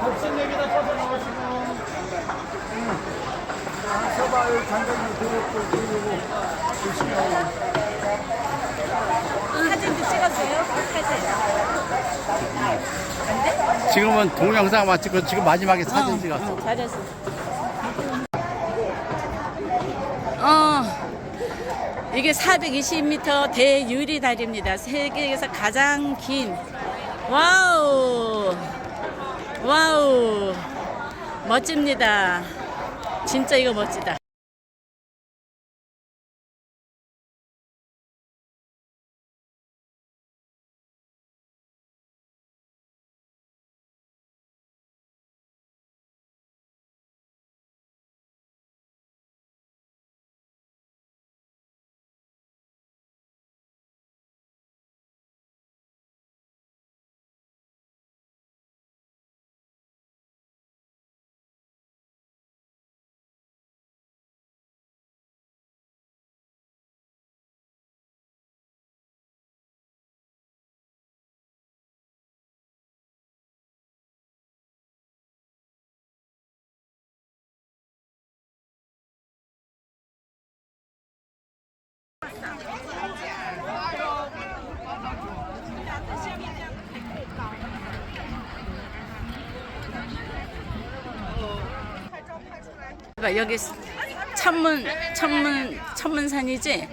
곱신얘기다 쳐서 나오시고. 음. 아, 서발 장갑이 들었고 들리고 사진도 찍었어요? 사진. 지금은 동영상만 찍고 지금 마지막에 사진 어, 찍었어. 어, 잘했어. 어 이게 420m 대유리다리입니다. 세계에서 가장 긴. 와우! 와우. 멋집니다. 진짜 이거 멋지다. 여기 천문 천문 천문산이지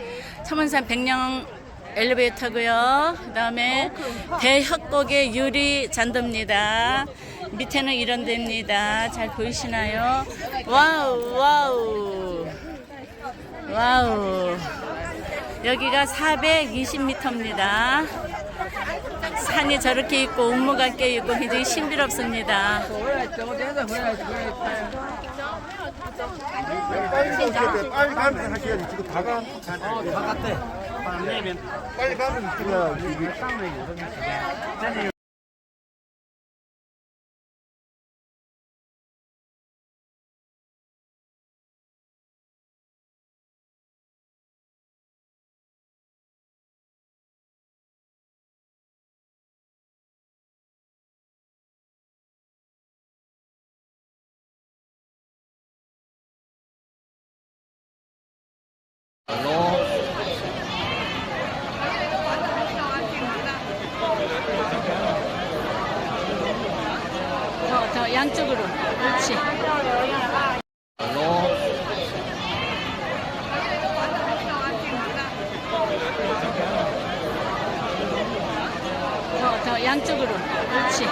천문산 백령 엘리베이터고요. 그다음에 대협곡의 유리 잔도입니다. 밑에는 이런 데입니다. 잘 보이시나요? 와우 와우 와우 여기가 420m입니다. 산이 저렇게 있고 운무가 껴 있고 굉장히 신비롭습니다. 빨리 가면 하셔야지 지금 다 가 어다 갔대 빨리 가면 지금 여기 더, 더 양쪽으로. 그렇지. 더, 더 양쪽으로. 그렇지.